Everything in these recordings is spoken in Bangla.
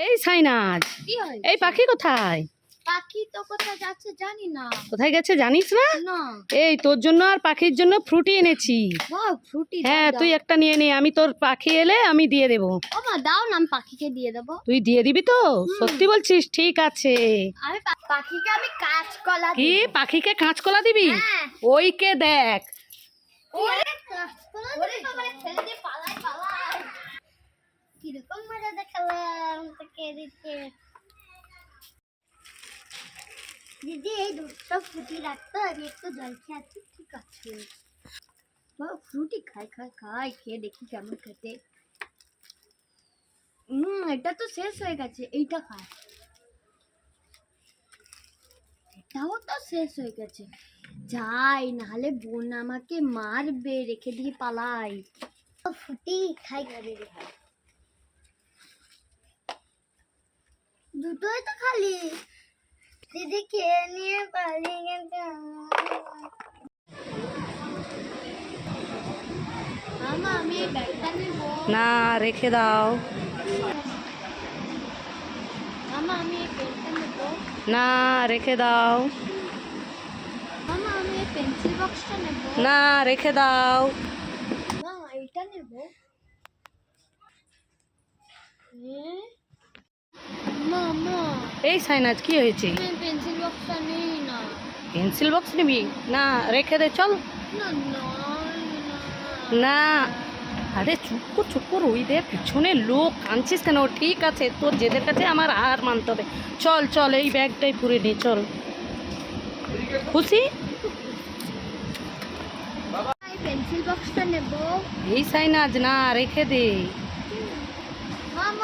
এই সাইনাজ এই পাখি কোথায়? পাখি তো কোথায় যাচ্ছে জানি না। কোথায় গেছে জানিস না? এই তোর জন্য আর পাখির জন্য ফ্রুটি এনেছি। ফ্রুটি হ্যাঁ তুই একটা নিয়ে নে আমি তোর পাখি এলে আমি দিয়ে দেবো। মা দাও না আমি পাখিকে দিয়ে দেবো। তুই দিয়ে দিবি তো? সত্যি বলছিস ঠিক আছে। আমি পাখিকে আমি কাঁচকলা কি পাখিকে কাঁচকলা দিবি? হ্যাঁ। ওইকে দেখ। ওরে কাঁচকলা ওরে বাবারে ফেলে দিয়ে পালাই পালাই কীরকম মজা দেখালাম খেয়ে খেয়ে এটা তো শেষ হয়ে গেছে, এইটা খাই এটাও তো শেষ হয়ে গেছে। যাই, নাহলে বোন আমাকে মারবে, রেখে দিয়ে পালাই। ফুটি, খাই খাবে দুটোই তো খালি দিদি খেয়ে নিয়ে পালিয়ে নেব। না রেখে দাও। না রেখে দাও। না রেখে দাও। এইটা নেব। এই সাইনাজ কি হয়েছে? পেন্সিল বক্সটা নেই না পেন্সিল বক্স নিবি? না রেখে দে চল। না আরে চুপ কর চুপ কর ওই দে পিছনে লোক কাঁদছিস কেন? ঠিক আছে তোর যেদের কাছে আমার আর মানতে হবে। চল চল এই ব্যাগটাই পুরে নে চল। খুশি? এই পেন্সিল বক্সটা এই সাইনাজ না রেখে দে।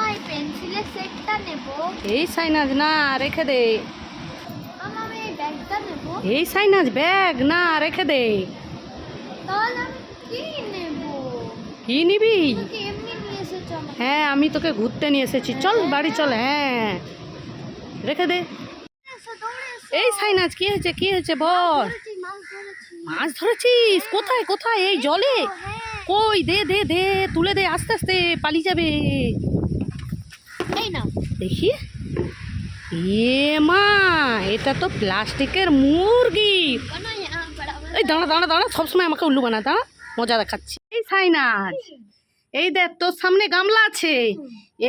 এই পেন্সিলের সেটটা নেব। এই সাইনাজ না রেখে দে। আমি এই ব্যাগটা নেব। এই সাইনাজ ব্যাগ না রেখে দে। তাহলে আমি কি নেব? কি নিবি? হ্যাঁ আমি তোকে ঘুরতে নিয়ে এসেছি। চল বাড়ি চল হ্যাঁ। রেখে দে। এই সাইনাজ কি হয়েছে কি হয়েছে বল? মাছ ধরেছিস? কোথায় কোথায়? এই জলে? হ্যাঁ। কই দে দে দে তুলে দে আস্তে আস্তে পালিয়ে যাবে। দেখি। এ মা এটা তো প্লাস্টিকের মুরগি। এই দাঁড়া দাঁড়া দাঁড়া সবসময় আমাকে উল্লু বানা দাঁড়া মজা দেখাচ্ছি। এই সাইনাজ এই দেখ তোর সামনে গামলা আছে।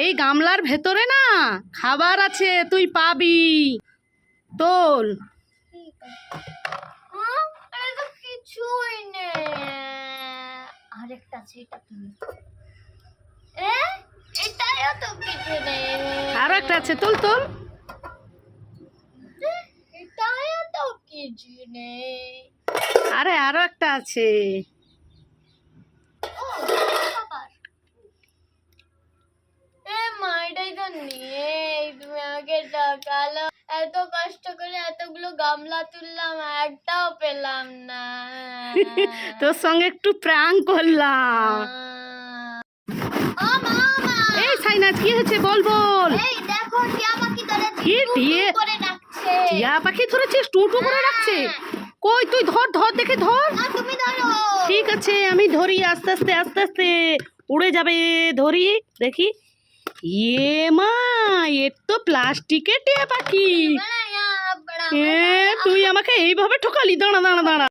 এই গামলার ভেতরে না খাবার আছে তুই পাবি। তোল আরেকটা আছে এটা আর একটা আছে তোল তোল। আরে আরও একটা আছে। এত কষ্ট করে এতগুলো গামলা তুললাম একটাও পেলাম না। তোর সঙ্গে একটু প্রাং করলাম। ও মামা কি হয়েছে? বল বল। এই দেখো টিয়া পাখি ধরে কি টিয়ে? করে ডাকছে। টিয়া পাখি ধরেছিস টু টু করে রাখছে কই তুই ধর ধর দেখে ধর। তুমি ধরো। ঠিক আছে আমি ধরি আস্তে আস্তে আস্তে আস্তে। উড়ে যাবে ধরি দেখি। এ মা এর তো প্লাস্টিকের টিয়া পাখি। ইয়া তুই আমাকে এইভাবে ঠকালি। দাঁড়া দাঁড়া দাঁড়া।